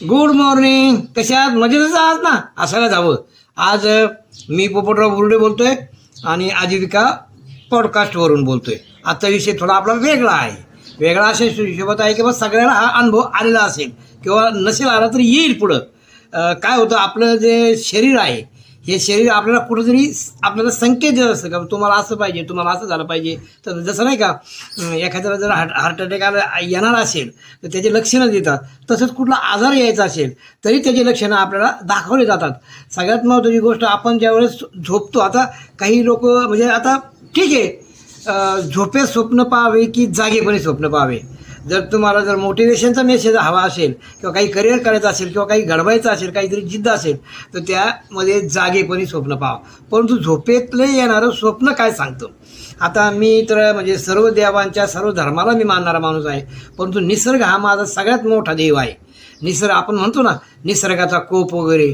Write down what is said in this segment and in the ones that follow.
Good morning कशात? मजेतच आहात ना? असायला जावं. आज मी पोपटराव बुर्डे बोलतोय आणि आजीविका पॉडकास्टवरून बोलतोय. आजचा विषय थोडा आपला वेगळा आहे. वेगळा अशा हिशोबात आहे की बा सगळ्यांना हा अनुभव आलेला असेल. किंवा नसेल आला तर येईल पुढं. काय होतं? आपलं जे शरीर आहे हे शरीर आपल्याला कुठंतरी आपल्याला संकेत देत असतं का तुम्हाला असं पाहिजे तुम्हाला असं झालं पाहिजे. तर जसं नाही का एखाद्याला जर हार्ट हार्ट अटॅक आला येणार असेल तर त्याची लक्षणं देतात. तसंच कुठला आजार यायचा असेल तरी त्याची लक्षणं आपल्याला दाखवली जातात. सगळ्यात महत्त्वाची गोष्ट आपण ज्यावेळेस झोपतो आता काही लोक म्हणजे आता ठीक आहे झोपे झोपेत स्वप्न पाहावे की जागेपणे स्वप्न पाहावे? जर तुम्हाला जर मोटिवेशनचा मेसेज हवा असेल किंवा काही करिअर करायचं असेल किंवा काही घडवायचं असेल काहीतरी जिद्द असेल तर त्यामध्ये जागेपणी स्वप्न पाहावं परंतु झोपेतलं येणारं स्वप्न काय सांगतं? आता मी तर म्हणजे सर्व देवांच्या सर्व धर्माला मी मानणारा माणूस आहे. परंतु निसर्ग हा माझा सगळ्यात मोठा देव आहे. निसर्ग आपण म्हणतो ना निसर्गाचा कोप वगैरे.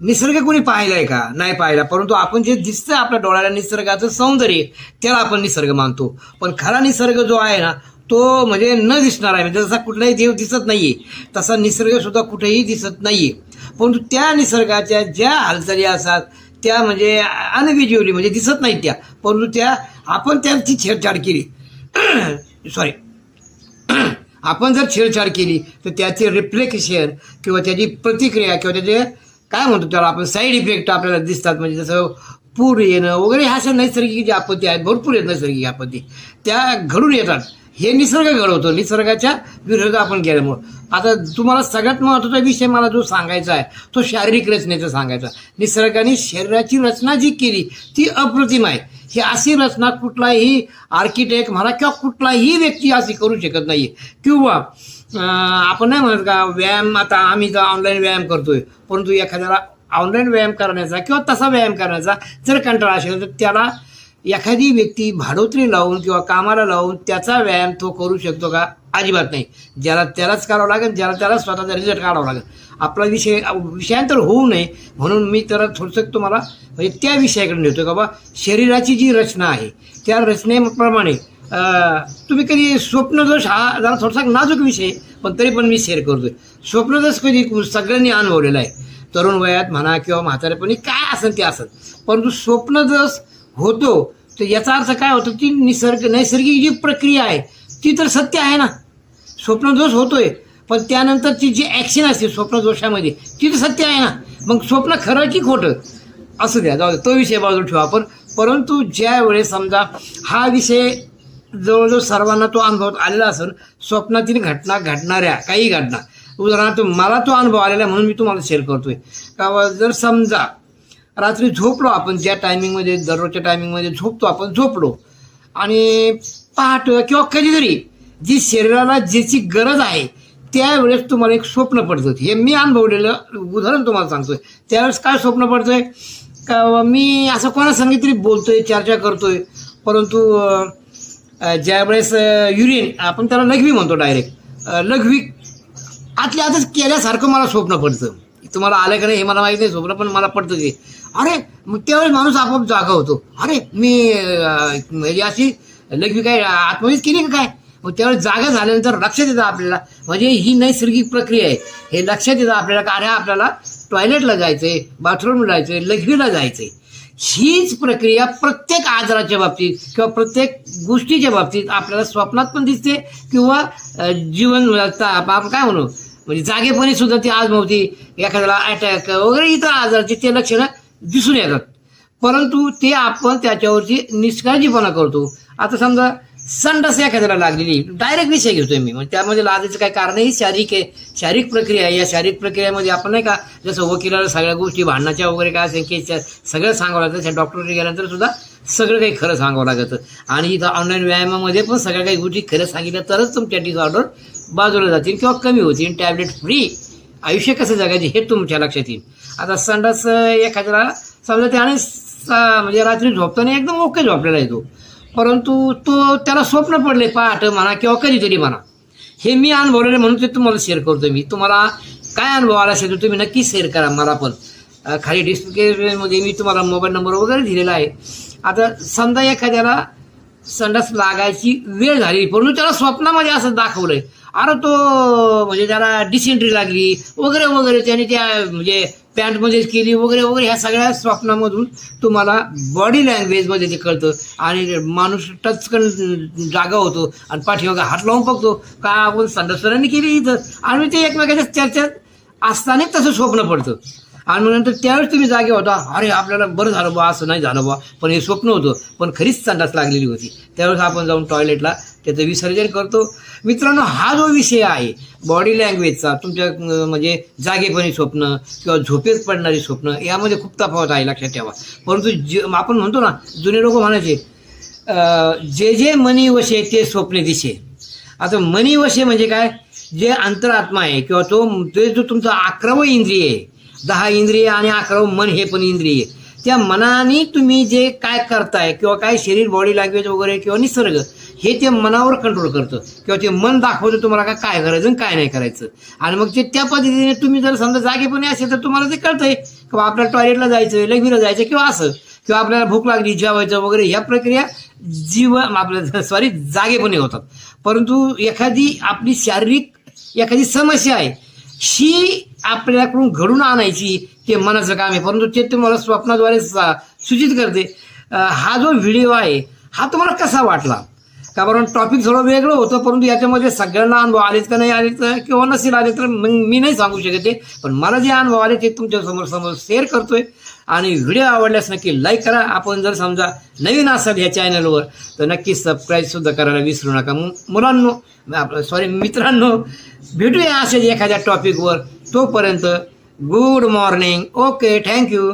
निसर्ग कोणी पाहिला आहे का? नाही पाहिला. परंतु आपण जे दिसतं आपल्या डोळ्याला निसर्गाचं सौंदर्य त्याला आपण निसर्ग मानतो. पण खरा निसर्ग जो आहे ना तो म्हणजे न दिसणार आहे. म्हणजे जसा कुठलाही देव दिसत नाहीये तसा निसर्गसुद्धा कुठेही दिसत नाहीये. परंतु त्या निसर्गाच्या ज्या हालचाली असतात त्या म्हणजे अनविजिवली म्हणजे दिसत नाहीत त्या. परंतु त्या आपण त्यांची छेडछाड केली. सॉरी आपण जर छेडछाड केली तर त्याचे रिफ्लेक्शन किंवा त्याची प्रतिक्रिया किंवा त्याचे काय म्हणतो त्याला आपण साईड इफेक्ट आपल्याला दिसतात. म्हणजे जसं पूर येणं वगैरे ह्या अशा नैसर्गिक ज्या आपत्ती आहेत भरपूर आहेत नैसर्गिक आपत्ती. त्या घडून येतात. हे निसर्ग घडवतो. निसर्गाच्या विरोध आपण गेल्यामुळं आता तुम्हाला सगळ्यात महत्त्वाचा विषय मला जो सांगायचा आहे तो शारीरिक रचनेचा सांगायचा निसर्गाने शरीराची रचना जी केली ती अप्रतिम आहे. ही अशी रचना कुठलाही आर्किटेक्ट म्हणा किंवा कुठलाही व्यक्ती अशी करू शकत नाही किंवा आपण नाही म्हणत का व्यायाम आता आम्ही जर ऑनलाईन व्यायाम करतोय. परंतु एखाद्याला ऑनलाईन व्यायाम करण्याचा किंवा तसा व्यायाम करण्याचा जर कंटाळा असेल तर त्याला एखादी व्यक्ती भाडोत्री लावून किंवा कामाला लावून त्याचा व्यायाम तो करू शकतो का? अजिबात नाही. ज्याला त्यालाच करावं लागेल ज्याला त्याला स्वतःचा रिझल्ट काढावा लागेल. आपला विषय विषयांतर होऊ नये. म्हणून मी तर थोडंसं तुम्हाला म्हणजे त्या विषयाकडे नेतो का बा? शरीराची जी रचना आहे त्या रचनेप्रमाणे तुम्ही कधी स्वप्नदोष हा जरा थोडासा नाजूक विषय आहे, पण तरी पण मी शेअर करतोय. स्वप्नदोष कधी सगळ्यांनी अनुभवलेला आहे. तरुण वयात म्हणा किंवा म्हातारेपणी काय असेल ते असेल. परंतु स्वप्नदोष होतो. तर याचा अर्थ काय होतो ती निसर्ग नैसर्गिक जी प्रक्रिया आहे ती तर सत्य आहे ना. स्वप्नदोष होतोय पण त्यानंतरची जी ॲक्शन असते स्वप्नदोषामध्ये ती तर सत्य आहे ना. मग स्वप्न खरं की खोटं? असू द्या जाऊ तो विषय बाजूला ठेवा आपण. परंतु ज्या वेळेस समजा हा विषय जवळजवळ सर्वांना तो अनुभव आलेला असेल स्वप्नातील घटना घडणाऱ्या काही घटना. उदाहरणार्थ मला तो अनुभव आलेला आहे म्हणून मी तुम्हाला शेअर करतोय. का जर समजा रात्री झोपलो आपण ज्या टायमिंगमध्ये दररोजच्या टायमिंगमध्ये झोपतो आपण झोपलो. आणि पहाट किंवा कधीतरी जी शरीराला ज्याची गरज आहे त्यावेळेस तुम्हाला एक स्वप्न पडतं. हे मी अनुभवलेलं उदाहरण तुम्हाला सांगतोय. त्यावेळेस काय स्वप्न पडतंय? का मी असं कोणा सांगितली बोलतोय चर्चा करतोय परंतु ज्यावेळेस युरिन आपण त्याला लघवी म्हणतो डायरेक्ट लघवी आतल्या आतच केल्यासारखं मला स्वप्न पडतं. तुम्हाला आलं का नाही हे मला माहीत नाही स्वप्न पण मला पडतं ते. अरे मग त्यावेळेस माणूस आपोआप जागा होतो. अरे मी म्हणजे अशी लघवी काय आत्महत्या केली का काय? मग त्यावेळेस जागा झाल्यानंतर लक्षात येतं आपल्याला. म्हणजे ही नैसर्गिक प्रक्रिया आहे. हे लक्षात येतं आपल्याला का? अरे आपल्याला टॉयलेटला जायचंय बाथरूमला जायचंय लघवीला जायचंय. हीच प्रक्रिया प्रत्येक आजाराच्या बाबतीत किंवा प्रत्येक गोष्टीच्या बाबतीत आपल्याला स्वप्नात पण दिसते किंवा जीवन आपण काय म्हणू? म्हणजे जागेपणी सुद्धा ती आजमवती एखाद्याला अटॅक वगैरे इतर आजाराची ते लक्षणं दिसून येतात. परंतु ते आपण त्याच्यावरची निष्काळजीपणा करतो. आता समजा संडास एखाद्याला लागलेली डायरेक्ट विषय घेतोय मी. म्हणजे त्यामध्ये लादायचं काही कारण ही शारीरिक आहे शारीरिक प्रक्रिया आहे. या शारीरिक प्रक्रियेमध्ये आपण नाही का जसं वकिलाला सगळ्या गोष्टी भांडणाच्या वगैरे काय असेल केसच्या सगळं सांगावं लागतं. त्या डॉक्टरकडे गेल्यानंतर सुद्धा सगळं काही खरं सांगावं लागतं. आणि इथं ऑनलाईन व्यायामामध्ये पण सगळ्या काही गोष्टी खरं सांगितल्या तरच तुमच्या डिसऑर्डर बाजूला जातील किंवा कमी होतील टॅबलेट फ्री आयुष्य कसं जगायचे हे तुमच्या लक्षात येईल. आता संडास एखाद्याला समजा त्याने स- म्हणजे रात्री झोपताना एकदम ओके झोपलेला येतो परंतु तो त्याला स्वप्न पडले पहाट म्हणा किंवा कधीतरी म्हणा. हे मी अनुभवलेले म्हणून ते तुम्हाला शेअर करतो मी. तुम्हाला काय अनुभव आला असेल तर तुम्ही नक्की शेअर करा मला पण. खाली डिस्प्लेमध्ये मी तुम्हाला मोबाईल नंबर वगैरे दिलेला आहे. आता समजा एखाद्याला संडास लागायची वेळ झाली परंतु त्याला स्वप्नामध्ये असं दाखवलं आहे अरे तो म्हणजे त्याला डिसेंट्री लागली वगैरे वगैरे. त्याने त्या म्हणजे पॅन्टमध्येच केली वगैरे वगैरे. ह्या सगळ्या स्वप्नामधून तुम्हाला बॉडी लँग्वेजमध्ये ते कळतं. आणि माणूस टचकन जागा होतो. आणि पाठीमागा हात लावून बघतो. का आपण संदर्शनाने केली इथं? आणि ते एकमेकाच्या चर्चेत असताना तसं स्वप्न पडतं. आणि मग नंतर त्यावेळेस तुम्ही जागे होता. अरे आपल्याला बरं झालं बा असं नाही झालं बा पण हे स्वप्न होतं. पण खरीच संडास लागलेली होती. त्यावेळेस आपण जाऊन टॉयलेटला त्याचं विसर्जन करतो. मित्रांनो हा जो विषय आहे बॉडी लँग्वेजचा तुमच्या म्हणजे जागेपणी स्वप्न किंवा झोपेत पडणारी स्वप्न यामध्ये खूप तफावत आहे लक्षात ठेवा. परंतु जे आपण म्हणतो ना जुने लोक म्हणायचे जे जे मनी वशे ते स्वप्ने दिशे. आता मनी वशे म्हणजे काय? जे अंतरात्मा आहे किंवा तो ते जो तुमचा अकरावं इंद्रिय आहे दहा इंद्रिय आणि अकरावं मन हे पण इंद्रिय आहे. त्या मनाने तुम्ही जे काय करताय किंवा काय शरीर बॉडी लँग्वेज वगैरे किंवा निसर्ग हे ते मनावर कंट्रोल करतं. किंवा ते मन दाखवतं तुम्हाला का काय करायचं आणि काय नाही करायचं. आणि मग ते त्या पद्धतीने तुम्ही जर समजा जागेपणे असेल तर तुम्हाला ते कळतंय. किंवा आपल्याला टॉयलेटला जायचं लघवीला जायचं किंवा असं. किंवा आपल्याला भूक लागली जेवायचं वगैरे ह्या प्रक्रिया जीव आपल्या सॉरी जागेपणे होतात. परंतु एखादी आपली शारीरिक एखादी समस्या आहे ही आपल्याकडून घडून आणायची ते मनाचं काम आहे. परंतु ते तुम्हाला स्वप्नाद्वारे सा- सूचित करते. हा जो व्हिडिओ आहे हा तुम्हाला कसा वाटला? का बरं टॉपिक थोडं वेगळं होतं परंतु याच्यामध्ये सगळ्यांना अनुभव आलेत का नाही आले तर किंवा नसेल आले तर मग मी नाही सांगू शकत ते. पण मला जे अनुभव आले ते तुमच्यासमोर समोर शेअर करतोय. आणि व्हिडिओ आवडल्यास नक्की लाईक करा. आपण जर समजा नवीन असाल या चॅनलवर तर नक्की सबस्क्राईब सुद्धा करायला विसरू नका. मुलांनो आपलं सॉरी मित्रांनो भेटूया असेल एखाद्या टॉपिकवर तोपर्यंत गुड मॉर्निंग ओके थँक्यू